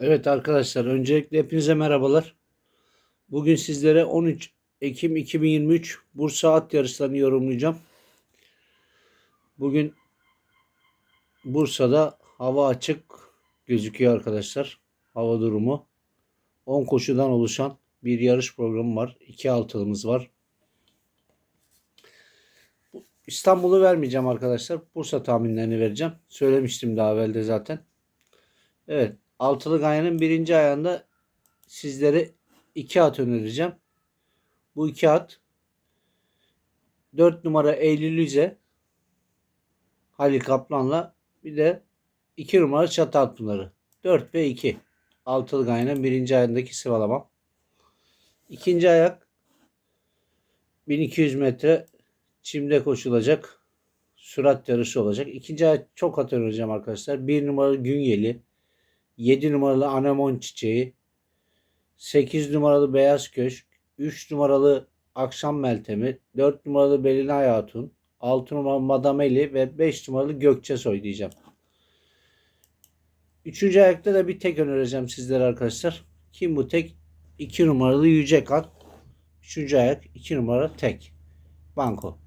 Evet arkadaşlar öncelikle hepinize merhabalar. Bugün sizlere 13 Ekim 2023 Bursa at yarışlarını yorumlayacağım. Bugün Bursa'da hava açık gözüküyor arkadaşlar. Hava durumu. 10 koşudan oluşan bir yarış programı var. 2 altılımız var. İstanbul'u vermeyeceğim arkadaşlar. Bursa tahminlerini vereceğim. Söylemiştim daha evvelde zaten. Evet. Altılı Ganyan'ın birinci ayağında sizlere iki at önereceğim. Bu iki at 4 numara Eylül Lize Halil Kaplan'la bir de 2 numara Çatı Atpınarı. 4 ve 2. Altılı Ganyan'ın birinci ayağındaki sıralama. İkinci ayak 1200 metre çimde koşulacak. Sürat yarışı olacak. İkinci ayak çok at önereceğim arkadaşlar. 1 numaralı Günyeli. 7 numaralı anemon çiçeği, 8 numaralı beyaz köşk, 3 numaralı akşam meltemi, 4 numaralı Belinay Hatun, 6 numaralı Madameli ve 5 numaralı Gökçe Soy diyeceğim. Üçüncü ayakta da bir tek önereceğim sizlere arkadaşlar. Kim bu tek? 2 numaralı Yüce Kan. Üçüncü ayak 2 numara tek. Banko.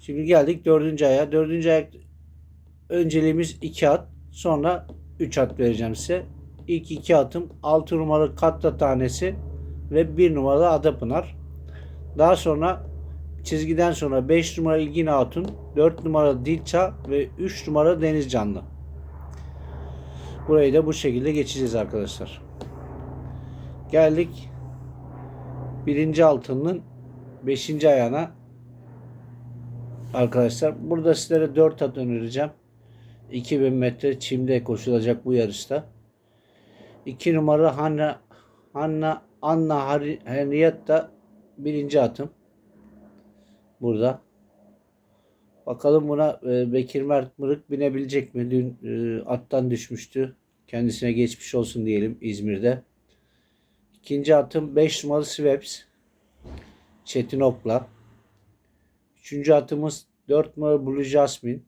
Şimdi geldik dördüncü aya. Dördüncü ayak önceliğimiz 2 at. Sonra 3 at vereceğim size. İlk 2 atım 6 numaralı katta tanesi ve 1 numaralı Adapınar. Daha sonra çizgiden sonra 5 numara İlgin Hatun, 4 numara Dilça ve 3 numara Deniz Canlı. Burayı da bu şekilde geçeceğiz arkadaşlar. Geldik birinci altının 5. ayağına. Arkadaşlar burada sizlere 4 at önereceğim. 2000 metre çimde koşulacak bu yarışta. 2 numara Hanna Hanna Anna Henrietta birinci atım. Burada. Bakalım buna e, Bekir Mert Mırık binebilecek mi? Dün e, attan düşmüştü. Kendisine geçmiş olsun diyelim İzmir'de. İkinci atım 5 numaralı Sweps. Çetin Okla. Üçüncü atımız 4 numaralı Blue Jasmine.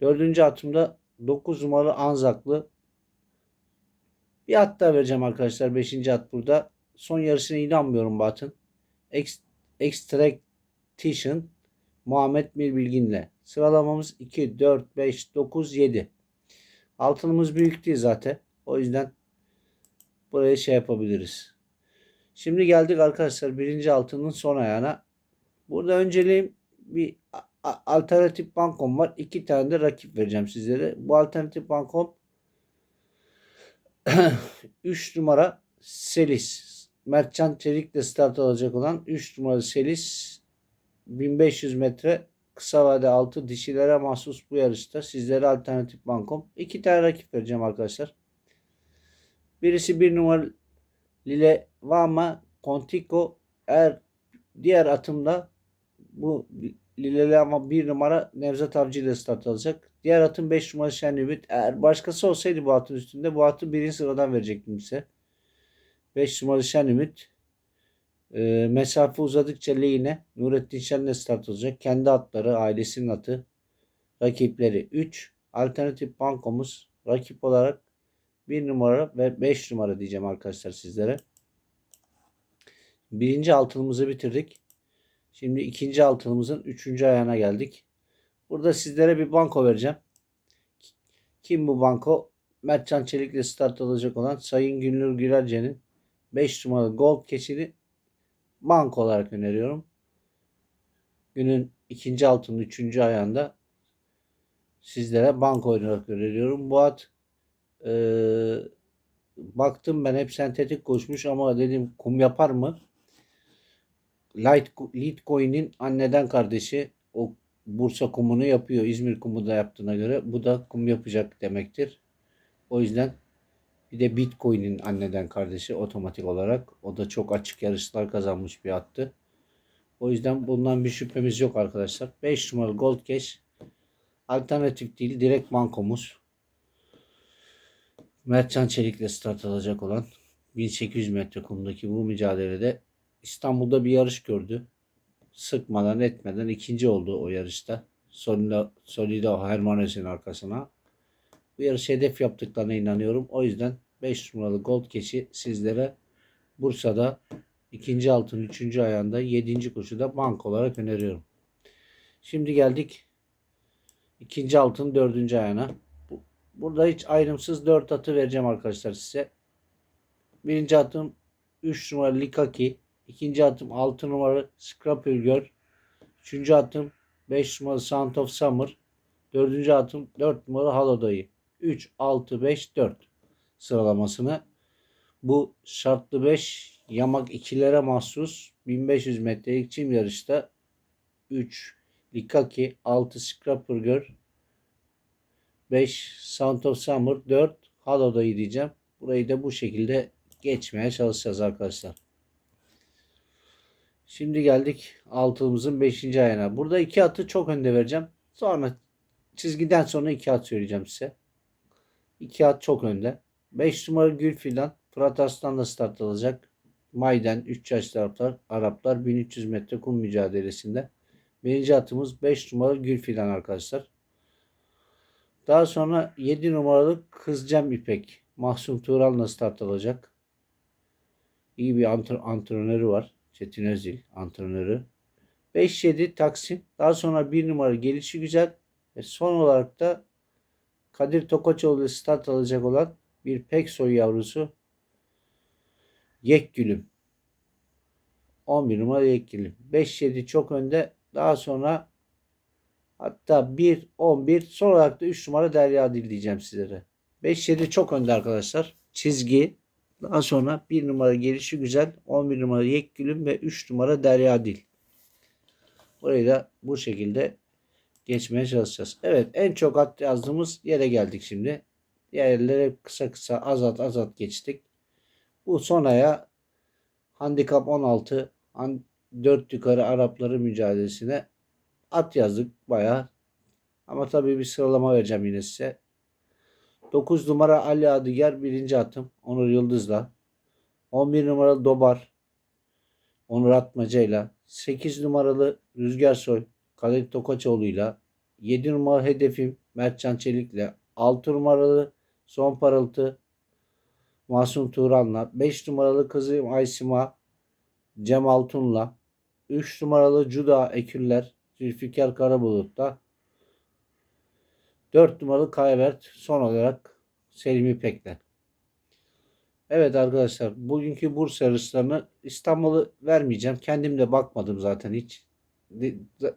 Dördüncü atımda 9 numaralı Anzaklı. Bir at daha vereceğim arkadaşlar. Beşinci at burada. Son yarısına inanmıyorum bu atın. Extraction Muhammed Mir Bilgin'le. Sıralamamız 2, 4, 5, 9, 7. Altınımız büyük değil zaten. O yüzden buraya şey yapabiliriz. Şimdi geldik arkadaşlar birinci altının son ayağına. Burada önceliğim bir alternatif bankom var. İki tane de rakip vereceğim sizlere. Bu alternatif bankom 3 numara Selis. Mertcan Çelik'le start alacak olan 3 numara Selis 1500 metre kısa vade altı dişilere mahsus bu yarışta sizlere alternatif bankom. İki tane rakip vereceğim arkadaşlar. Birisi bir numara Lile Vama Contico er diğer atımda bu Lileli ama bir numara Nevzat Avcı ile start alacak. Diğer atın 5 numara Şen Ümit. Eğer başkası olsaydı bu atın üstünde bu atı birinci sıradan verecektim size. 5 numara Şen Ümit. E, mesafe uzadıkça lehine Nurettin Şen'le start alacak. Kendi atları, ailesinin atı. Rakipleri 3. Alternatif bankomuz rakip olarak 1 numara ve 5 numara diyeceğim arkadaşlar sizlere. Birinci altınımızı bitirdik. Şimdi ikinci altınımızın üçüncü ayağına geldik. Burada sizlere bir banko vereceğim. Kim bu banko? Mertcan Çelik'le start alacak olan Sayın Günlür Gürelce'nin 5 numaralı Gold keçini banko olarak öneriyorum. Günün ikinci altının üçüncü ayağında sizlere banko olarak öneriyorum. Bu at e, baktım ben hep sentetik koşmuş ama dedim kum yapar mı? Light, Litecoin'in anneden kardeşi o Bursa kumunu yapıyor. İzmir kumu da yaptığına göre bu da kum yapacak demektir. O yüzden bir de Bitcoin'in anneden kardeşi otomatik olarak. O da çok açık yarışlar kazanmış bir attı. O yüzden bundan bir şüphemiz yok arkadaşlar. 5 numaralı Gold Cash alternatif değil direkt bankomuz. Mertcan Çelik'le start alacak olan 1800 metre kumdaki bu mücadelede İstanbul'da bir yarış gördü. Sıkmadan etmeden ikinci oldu o yarışta. Solido, Solido Hermanes'in arkasına. bu yarış hedef yaptıklarına inanıyorum. O yüzden 5 numaralı Gold Cash'i sizlere Bursa'da ikinci altın üçüncü ayağında yedinci koşuda bank olarak öneriyorum. Şimdi geldik ikinci altın dördüncü ayağına. Bu- Burada hiç ayrımsız 4 atı vereceğim arkadaşlar size. Birinci atım 3 numaralı Likaki. İkinci atım 6 numaralı Scrapper Girl. Üçüncü atım 5 numaralı Sound of Summer. Dördüncü atım 4 numaralı Halodayı. 3, 6, 5, 4 sıralamasını. Bu şartlı 5 yamak ikilere mahsus 1500 metrelik çim yarışta 3 Likaki, 6 Scrapper Girl, 5 Sound of Summer, 4 Halodayı diyeceğim. Burayı da bu şekilde geçmeye çalışacağız arkadaşlar. Şimdi geldik altımızın 5. ayağına. Burada iki atı çok önde vereceğim. Sonra çizgiden sonra iki at söyleyeceğim size. İki at çok önde. 5 numaralı Gül Fidan. Fırat Arslan'la start alacak. Mayden 3 yaş taraftar Araplar 1300 metre kum mücadelesinde. Birinci atımız 5 numaralı Gül Fidan arkadaşlar. Daha sonra 7 numaralı Kızcem İpek. Mahsun Tuğral'la start alacak. İyi bir antr- antrenörü var. Çetin Özil antrenörü. 5-7 Taksim. Daha sonra 1 numara gelişi güzel. Ve son olarak da Kadir Tokaçoğlu ile start alacak olan bir Peksoy yavrusu Yekgülüm. 11 numara Yekgülüm. 5-7 çok önde. Daha sonra hatta 1-11 son olarak da 3 numara Derya Dil diyeceğim sizlere. 5-7 çok önde arkadaşlar. Çizgi. Daha sonra 1 numara gelişi güzel. 11 numara Yekgülüm ve 3 numara Derya Dil. Burayı da bu şekilde geçmeye çalışacağız. Evet en çok at yazdığımız yere geldik şimdi. Diğerlere kısa kısa az at az at geçtik. Bu son aya handikap 16 han- 4 yukarı Arapları mücadelesine at yazdık bayağı. Ama tabii bir sıralama vereceğim yine size. 9 numara Ali Adiger birinci atım Onur Yıldız'la. 11 numaralı Dobar Onur Atmaca'yla. 8 numaralı Rüzgar Soy Kadir Tokaçoğlu'yla. 7 numaralı hedefim Mertcan Çelik'le. 6 numaralı Son Parıltı Masum Turan'la. 5 numaralı kızım Aysima Cem Altun'la. 3 numaralı Cuda Eküller Zülfikar Karabulut'la. 4 numaralı Kayvert son olarak Selim İpek'le. Evet arkadaşlar bugünkü Bursa yarışlarını İstanbul'u vermeyeceğim. Kendim de bakmadım zaten hiç.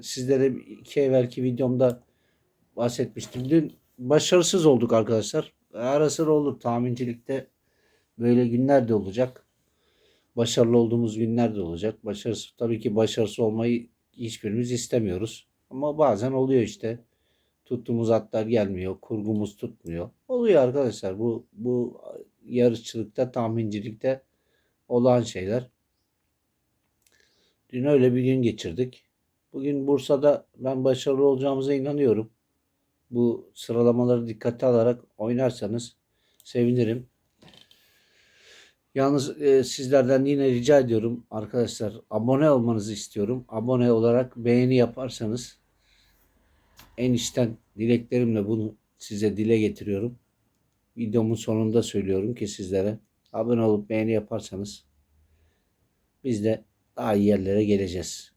Sizlere iki evvelki videomda bahsetmiştim. Dün başarısız olduk arkadaşlar. Ara sıra olur tahmincilikte böyle günler de olacak. Başarılı olduğumuz günler de olacak. Başarısız tabii ki başarısız olmayı hiçbirimiz istemiyoruz. Ama bazen oluyor işte. Tuttuğumuz atlar gelmiyor. Kurgumuz tutmuyor. Oluyor arkadaşlar. Bu bu yarışçılıkta, tahmincilikte olan şeyler. Dün öyle bir gün geçirdik. Bugün Bursa'da ben başarılı olacağımıza inanıyorum. Bu sıralamaları dikkate alarak oynarsanız sevinirim. Yalnız e, sizlerden yine rica ediyorum arkadaşlar abone olmanızı istiyorum. Abone olarak beğeni yaparsanız en içten dileklerimle bunu size dile getiriyorum. Videomun sonunda söylüyorum ki sizlere abone olup beğeni yaparsanız biz de daha iyi yerlere geleceğiz.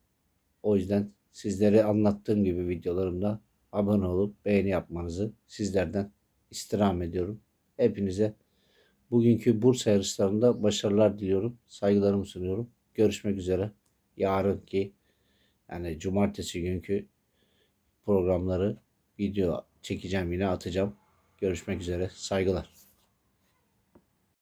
O yüzden sizlere anlattığım gibi videolarımda abone olup beğeni yapmanızı sizlerden istirham ediyorum. Hepinize bugünkü Bursa yarışlarında başarılar diliyorum. Saygılarımı sunuyorum. Görüşmek üzere. Yarınki yani cumartesi günkü programları video çekeceğim yine atacağım. Görüşmek üzere. Saygılar.